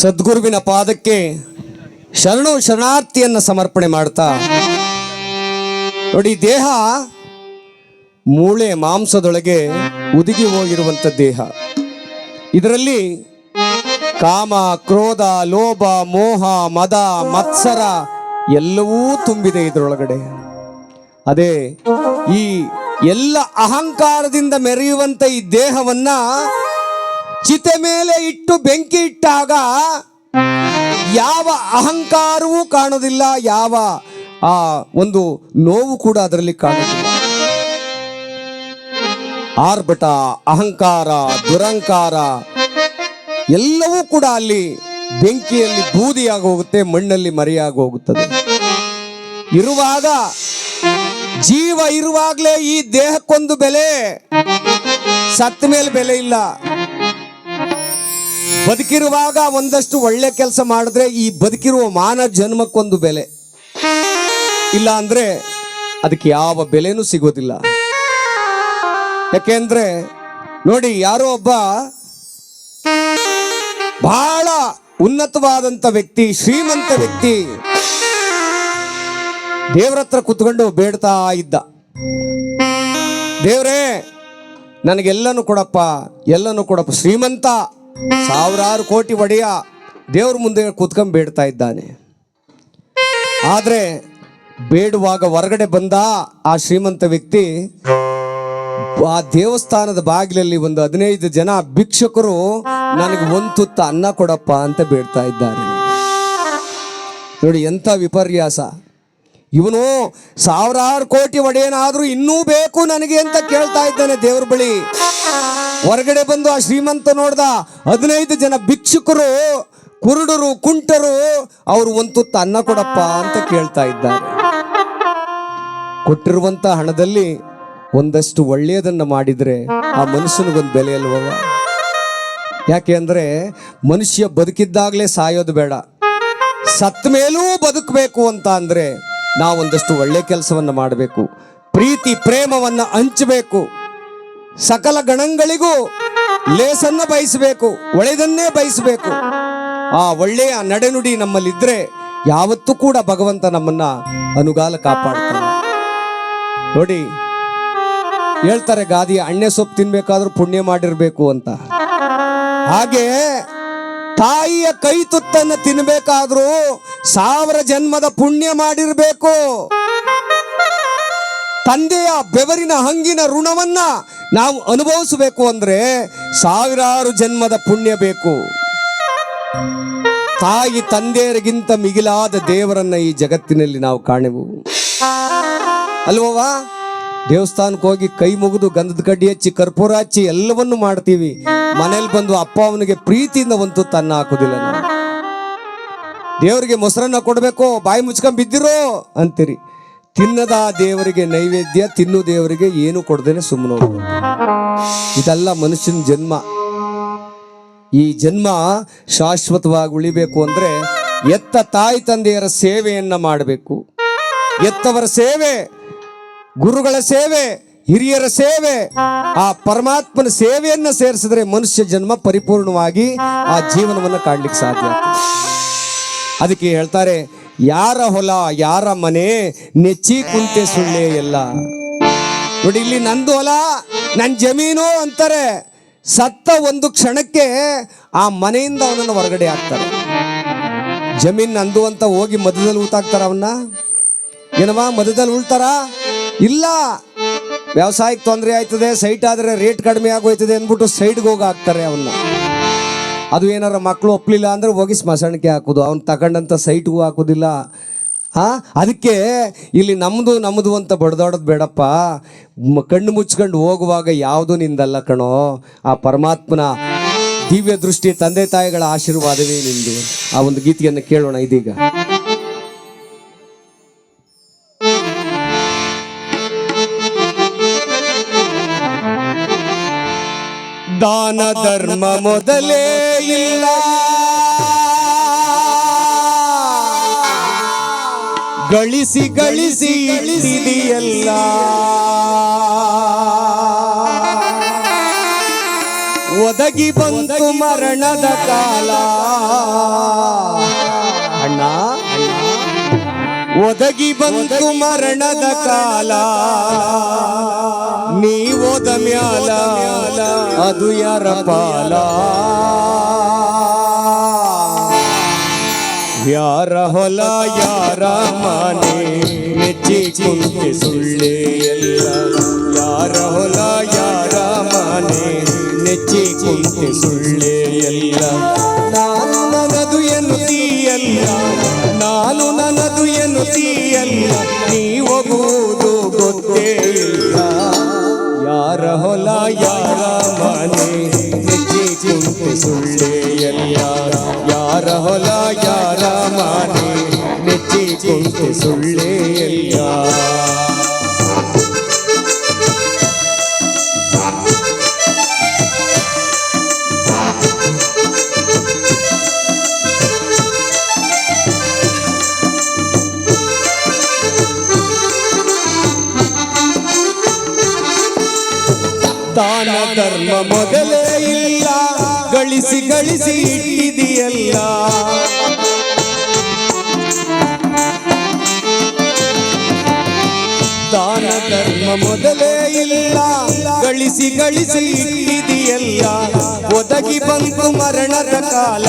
ಸದ್ಗುರುವಿನ ಪಾದಕ್ಕೆ ಶರಣು ಶರಣಾರ್ಥಿಯನ್ನು ಸಮರ್ಪಣೆ ಮಾಡ್ತಾ. ನೋಡಿ, ದೇಹ ಮೂಳೆ ಮಾಂಸದೊಳಗೆ ಉದುಗಿ ಹೋಗಿರುವಂಥ ದೇಹ. ಇದರಲ್ಲಿ ಕಾಮ, ಕ್ರೋಧ, ಲೋಭ, ಮೋಹ, ಮದ, ಮತ್ಸರ ಎಲ್ಲವೂ ತುಂಬಿದೆ ಇದರೊಳಗಡೆ. ಅದೇ ಈ ಎಲ್ಲ ಅಹಂಕಾರದಿಂದ ಮೆರೆಯುವಂಥ ಈ ದೇಹವನ್ನ ಚಿತೆ ಮೇಲೆ ಇಟ್ಟು ಬೆಂಕಿ ಇಟ್ಟಾಗ ಯಾವ ಅಹಂಕಾರವೂ ಕಾಣೋದಿಲ್ಲ, ಯಾವ, ಆ, ಒಂದು ನೋವು ಕೂಡ ಅದರಲ್ಲಿ ಕಾಣೋದಿಲ್ಲ ಆರ್ಭಟ, ಅಹಂಕಾರ ದುರಂಕಾರ ಎಲ್ಲವೂ ಕೂಡ ಅಲ್ಲಿ ಬೆಂಕಿಯಲ್ಲಿ ಬೂದಿಯಾಗಿ ಹೋಗುತ್ತೆ, ಮಣ್ಣಲ್ಲಿ ಮರೆಯಾಗಿ ಹೋಗುತ್ತದೆ. ಇರುವಾಗ, ಜೀವ ಇರುವಾಗಲೇ ಈ ದೇಹಕ್ಕೊಂದು ಬೆಲೆ ಸತ್ತ ಮೇಲೆ ಬೆಲೆ ಇಲ್ಲ. ಬದುಕಿರುವಾಗ ಒಂದಷ್ಟು ಒಳ್ಳೆ ಕೆಲಸ ಮಾಡಿದ್ರೆ ಈ ಬದುಕಿರುವ ಮಾನ ಜನ್ಮಕ್ಕೊಂದು ಬೆಲೆ. ಇಲ್ಲ ಅಂದ್ರೆ ಅದಕ್ಕೆ ಯಾವ ಬೆಲೆನೂ ಸಿಗೋದಿಲ್ಲ. ಯಾಕೆಂದ್ರೆ ನೋಡಿ ಯಾರೋ ಒಬ್ಬ ಬಹಳ ಉನ್ನತವಾದಂತ ವ್ಯಕ್ತಿ, ಶ್ರೀಮಂತ ವ್ಯಕ್ತಿ ದೇವ್ರ ಹತ್ರ ಕುತ್ಕೊಂಡು ಬೇಡ್ತಾ ಇದ್ದ. ದೇವ್ರೇ, ನನಗೆಲ್ಲನೂ ಕೊಡಪ್ಪ, ಎಲ್ಲನೂ ಕೊಡಪ್ಪ, ಶ್ರೀಮಂತ. ಸಾವಿರಾರು ಕೋಟಿ ಒಡೆಯ ದೇವ್ರ ಮುಂದೆ ಕೂತ್ಕೊಂಡು ಬೇಡ್ತಾ ಇದ್ದಾನೆ. ಆದರೆ ಬೇಡುವಾಗ ಹೊರಗಡೆ ಬಂದ ಆ ಶ್ರೀಮಂತ ವ್ಯಕ್ತಿ ಆ ದೇವಸ್ಥಾನದ ಬಾಗಿಲಲ್ಲಿ ಒಂದು ಹದಿನೈದು ಜನ ಭಿಕ್ಷಕರು ನನಗೆ ಒಂದು ತುತ್ತ ಅನ್ನ ಕೊಡಪ್ಪ ಅಂತ ಬೇಡ್ತಾ ಇದ್ದಾರೆ. ನೋಡಿ ಎಂಥ ವಿಪರ್ಯಾಸ. ಇವನು ಸಾವಿರಾರು ಕೋಟಿ ಒಡೆಯನಾದ್ರೂ ಇನ್ನೂ ಬೇಕು ನನಗೆ ಅಂತ ಕೇಳ್ತಾ ಇದ್ದಾನೆ ದೇವ್ರ ಬಳಿ. ಹೊರಗಡೆ ಬಂದು ಆ ಶ್ರೀಮಂತ ನೋಡ್ದ ಹದಿನೈದು ಜನ ಭಿಕ್ಷುಕರು, ಕುರುಡರು, ಕುಂಟರು, ಅವರು ಒಂದು ಅನ್ನ ಕೊಡಪ್ಪ ಅಂತ ಕೇಳ್ತಾ ಇದ್ದಾರೆ. ಕೊಟ್ಟಿರುವಂತ ಹಣದಲ್ಲಿ ಒಂದಷ್ಟು ಒಳ್ಳೆಯದನ್ನ ಮಾಡಿದ್ರೆ ಆ ಮನುಷ್ಯನಿಗೊಂದು ಬೆಲೆ ಅಲ್ವಲ್ಲ? ಯಾಕೆ ಅಂದ್ರೆ ಮನುಷ್ಯ ಬದುಕಿದ್ದಾಗಲೇ ಸಾಯೋದು ಬೇಡ. ಸತ್ತ ಮೇಲೂ ಬದುಕಬೇಕು ಅಂತ ಅಂದ್ರೆ ನಾವೊಂದಷ್ಟು ಒಳ್ಳೆ ಕೆಲಸವನ್ನು ಮಾಡಬೇಕು. ಪ್ರೀತಿ, ಪ್ರೇಮವನ್ನ ಹಂಚಬೇಕು. ಸಕಲ ಗಣಗಳಿಗೂ ಲೇಸನ್ನ ಬಯಸಬೇಕು. ಒಳ್ಳೆಯದನ್ನೇ ಬಯಸಬೇಕು. ಆ ಒಳ್ಳೆಯ ನಡೆನುಡಿ ನಮ್ಮಲ್ಲಿದ್ರೆ ಯಾವತ್ತೂ ಕೂಡ ಭಗವಂತ ನಮ್ಮನ್ನ ಅನುಗಾಲ ಕಾಪಾಡ್ತಾನೆ. ನೋಡಿ, ಹೇಳ್ತಾರೆ ಗಾದಿ ಅಣ್ಣೆ ಸೊಪ್ಪು ತಿನ್ಬೇಕಾದ್ರೂ ಪುಣ್ಯ ಮಾಡಿರ್ಬೇಕು ಅಂತ. ಹಾಗೆ ತಾಯಿಯ ಕೈ ತುತ್ತನ್ನ ತಿನ್ಬೇಕಾದ್ರೂ ಸಾವಿರ ಜನ್ಮದ ಪುಣ್ಯ ಮಾಡಿರ್ಬೇಕು. ತಂದೆಯ ಬೆವರಿನ ಹಂಗಿನ ಋಣವನ್ನ ನಾವು ಅನುಭವಿಸಬೇಕು ಅಂದ್ರೆ ಸಾವಿರಾರು ಜನ್ಮದ ಪುಣ್ಯ ಬೇಕು. ತಾಯಿ ತಂದೆಯರಿಗಿಂತ ಮಿಗಿಲಾದ ದೇವರನ್ನ ಈ ಜಗತ್ತಿನಲ್ಲಿ ನಾವು ಕಾಣೆವು. ಅಲ್ವವಾ ದೇವಸ್ಥಾನಕ್ಕೆ ಹೋಗಿ ಕೈ ಮುಗಿದು ಗಂಧದ ಕಡ್ಡಿ ಹಚ್ಚಿ, ಕರ್ಪೂರ ಹಚ್ಚಿ ಎಲ್ಲವನ್ನು ಮಾಡ್ತೀವಿ. ಮನೇಲಿ ಬಂದು ಅಪ್ಪ ಅವನಿಗೆ ಪ್ರೀತಿಯಿಂದ ಒಂದು ತನ್ನ ಹಾಕುದಿಲ್ಲ ನಾವು. ದೇವರಿಗೆ ಮೊಸರನ್ನ ಕೊಡಬೇಕು, ಬಾಯಿ ಮುಚ್ಕೊಂಡ್ ಬಿದ್ದಿರೋ ಅಂತೀರಿ. ತಿನ್ನದ ದೇವರಿಗೆ ನೈವೇದ್ಯ, ತಿನ್ನು ದೇವರಿಗೆ ಏನು ಕೊಡದೇನೆ ಸುಮ್ಮನೆ ಇದೆಲ್ಲ ಮನುಷ್ಯನ ಜನ್ಮ. ಈ ಜನ್ಮ ಶಾಶ್ವತವಾಗಿ ಉಳಿಬೇಕು ಅಂದ್ರೆ ಎತ್ತ ತಾಯಿ ತಂದೆಯರ ಸೇವೆಯನ್ನ ಮಾಡಬೇಕು. ಎತ್ತವರ ಸೇವೆ ಗುರುಗಳ ಸೇವೆ, ಹಿರಿಯರ ಸೇವೆ, ಆ ಪರಮಾತ್ಮನ ಸೇವೆಯನ್ನ ಸೇರಿಸಿದ್ರೆ ಮನುಷ್ಯ ಜನ್ಮ ಪರಿಪೂರ್ಣವಾಗಿ ಆ ಜೀವನವನ್ನು ಕಾಣ್ಲಿಕ್ಕೆ ಸಾಧ್ಯ ಅದಕ್ಕೆ ಹೇಳ್ತಾರೆ, ಯಾರ ಹೊಲ, ಯಾರ ಮನೆ, ನೆಚ್ಚಿ ಕುಂತೆ ಸುಳ್ಳೆ ಎಲ್ಲ. ನೋಡಿ, ಇಲ್ಲಿ ನಂದು ಹೊಲ ನನ್ನ ಜಮೀನು ಅಂತಾರೆ. ಸತ್ತ ಒಂದು ಕ್ಷಣಕ್ಕೆ ಆ ಮನೆಯಿಂದ ಅವನನ್ನು ಹೊರಗಡೆ ಹಾಕ್ತಾರೆ. ಜಮೀನ್ ನಂದು ಅಂತ ಹೋಗಿ ಮಧ್ಯದಲ್ಲಿ ಊತಾಕ್ತಾರ ಅವನ್ನ? ಏನವ ಮಧ್ಯದಲ್ಲಿ ಉಳ್ತಾರ? ಇಲ್ಲ. ವ್ಯವಸಾಯಕ್ಕೆ ತೊಂದರೆ ಆಯ್ತದೆ ಸೈಟ್ ಆದರೆ ರೇಟ್ ಕಡಿಮೆ ಆಗೋಯ್ತದೆ ಅಂದ್ಬಿಟ್ಟು ಸೈಡ್ಗೆ ಹೋಗಿ ಹಾಕ್ತಾರೆ ಅವನ್ನ ಅದು ಏನಾರ ಮಕ್ಕಳು ಒಪ್ಪಲಿಲ್ಲ ಅಂದ್ರೆ ಹೋಗಿ ಸ್ಮಶಾನಕ್ಕೆ ಹಾಕೋದು, ಅವ್ನು ತಗೊಂಡಂಥ ಸೈಟ್ಗೂ ಹಾಕೋದಿಲ್ಲ. ಹಾಂ? ಅದಕ್ಕೆ ಇಲ್ಲಿ ನಮ್ಮದು ನಮ್ಮದು ಅಂತ ಬಡ್ದಾಡೋದು ಬೇಡಪ್ಪ. ಕಣ್ಣು ಮುಚ್ಕೊಂಡು ಹೋಗುವಾಗ ಯಾವುದು ನಿಂದಲ್ಲ ಕಣೋ. ಆ ಪರಮಾತ್ಮನ ದಿವ್ಯ ದೃಷ್ಟಿ ತಂದೆ ತಾಯಿಗಳ ಆಶೀರ್ವಾದವೇ ನಿಂದು. ಆ ಒಂದು ಗೀತೆಯನ್ನು ಕೇಳೋಣ ಇದೀಗ. ದಾನ ಧರ್ಮ ಮೊದಲೇ ಇಲ್ಲ. ಗಳಿಸಿ ಗಳಿಸಿ ಇಳಿಸಿದೆಯಲ್ಲ ಒದಗಿ ಬಂತು ಮರಣದ ಕಾಲ. ಅಣ್ಣ ಒದಗಿ ಬಂತು ಮರಣದ ಕಾಲ. ನೀವೋದ ಮ್ಯಾಲ, ಅದು ಯಾರ ಪಾಲ? ಯಾರ ಹೊಲ, ಯಾರ ಮನೆ? ನೆಚ್ಚಿ ಕುಂತೆ ಸುಳ್ಳೆ ಎಲ್ಲ. ಯಾರ ಹೊಲ, ಯಾರ ಮನೆ? ನೆಚ್ಚಿ ಕುಂತೆ ಸುಳ್ಳೆ ಯಾರ ಮನೆ ನೆಚ್ಚಿ ಕುಂತೆ ಸುಳ್ಳೆ ಎಲ್ಲ ಯಾರ ಹೊಲ ಯಾರ ಮನೆ ನೆಚ್ಚಿ ಕುಂತೆ ಸುಳ್ಳೆ ಧರ್ಮ ಮೊದಲೇ ಇಲ್ಲ. ಗಳಿಸಿ ಗಳಿಸಿ ಇಟ್ಟಿದೆಯಲ್ಲ. ದಾನ ಧರ್ಮ ಮೊದಲೇ ಇಲ್ಲ. ಗಳಿಸಿ ಗಳಿಸಿ ಇಟ್ಟಿದೆಯಲ್ಲ. ಒದಗಿ ಬಂತು ಮರಣದ ಕಾಲ.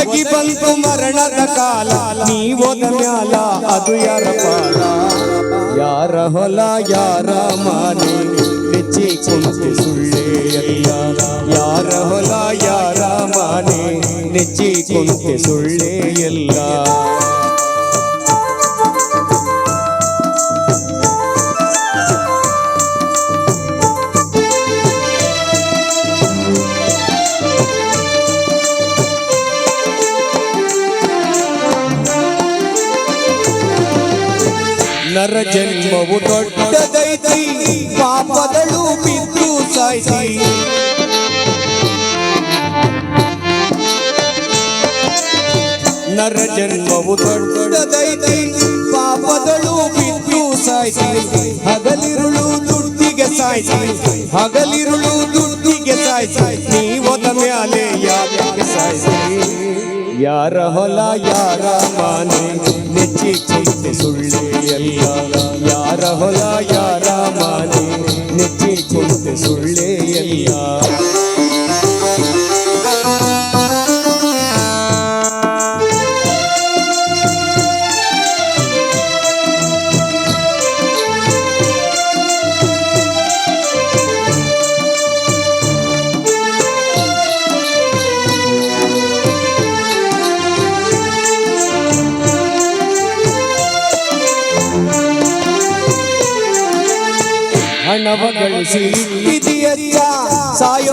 ಒದಗಿ ಬಂತು ಮರಣದ ಕಾಲ ನೀವೊದ ಮ್ಯಾಲ ಅದು ಯಾರ ಪಾಲ ಯಾರ ಹೊಲ ಯಾರ ಮಾನೆ ನೆಚ್ಚಿ ಕುಂತೆ ಸುಳ್ಳೆ ಎಲ್ಲ ಯಾರ ಹೊಲ ಯಾರ ಮಾನೆ ನೆಚ್ಚಿ ಕುಂತೆ ಸುಳ್ಳೆ ಜನ್ಮವು ದೊಡ್ಡದೈತಿ ಪಾಪದಳು ಬಿದ್ದು ಸಾಯ್ತಿ ನರ ಜನ್ಮವು ದೊಡ್ಡದೈತಿ ಪಾಪದಳು ಬಿದ್ದು ಸಾಯ್ತಿ ಹಗಲಿರುಳು ದುಡ್ಡಿಗೆ ಸಾಯ್ತಿ ಹಗಲಿರುಳು ದುಡ್ಡಿಗೆ ಸಾಯ್ತಿ ನೀವೊದ ಮ್ಯಾಲೆ ಯಾಕೆ ಸಾಯ್ತಿ ಯಾರ ಹೊಲ, ಯಾರ ಮಾನೆ, ನೆಚ್ಚಿ ಚಿಂತೆ ಸುಳ್ಳೆ ಎಲ್ಲ. ಯಾರ ಹೊಲ, ಯಾರ ಮಾನೆ, ನೆಚ್ಚಿ ಚಿಂತೆ ಸುಳ್ಳೆ ಹಣವ ಗಳಿಸಿ ಸಾಯೋ